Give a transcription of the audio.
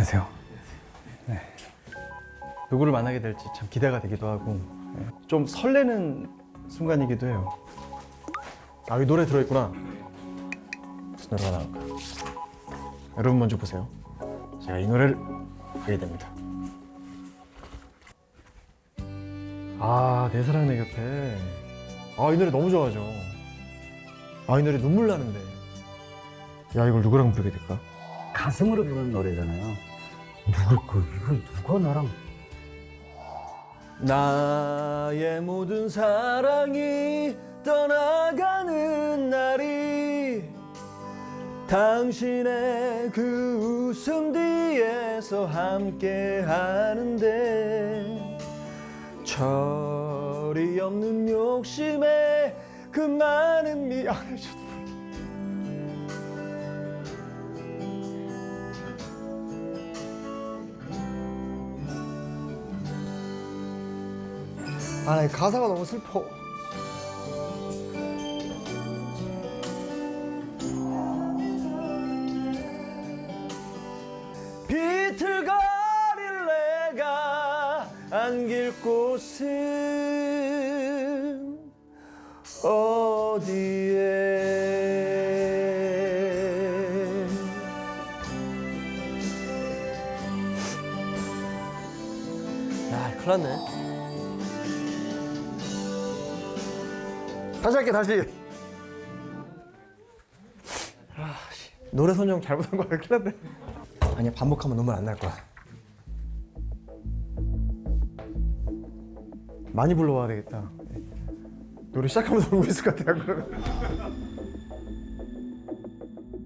안녕하세요. 네. 누구를 만나게 될지 참 기대가 되기도 하고 네. 좀 설레는 순간이기도 해요. 아 여기 노래 들어있구나. 무슨 노래가 나올까? 여러분 먼저 보세요. 제가 이 노래를 하게 됩니다. 아, 내 사랑 내 곁에. 아, 이 노래 너무 좋아하죠. 아, 이 노래 눈물 나는데. 야, 이걸 누구랑 부르게 될까? 가슴으로 부르는 노래잖아요. 누굴까? 이거 누가 나랑 나의 모든 사랑이 떠나가는 날이 당신의 그 웃음 뒤에서 함께 하는데 철이 없는 욕심에 그 많은 미... 아, 저도 아, 나 가사가 너무 슬퍼. 비틀거릴 내가 안길 곳은 어디에 야, 큰일 났네. 다시 할게 다시. 아, 씨. 노래 선정 잘못한 거 알긴 한데. 아니야 반복하면 눈물 안 날 거야. 많이 불러와야 되겠다. 노래 시작하면서 울고 있을 것 같아 그러면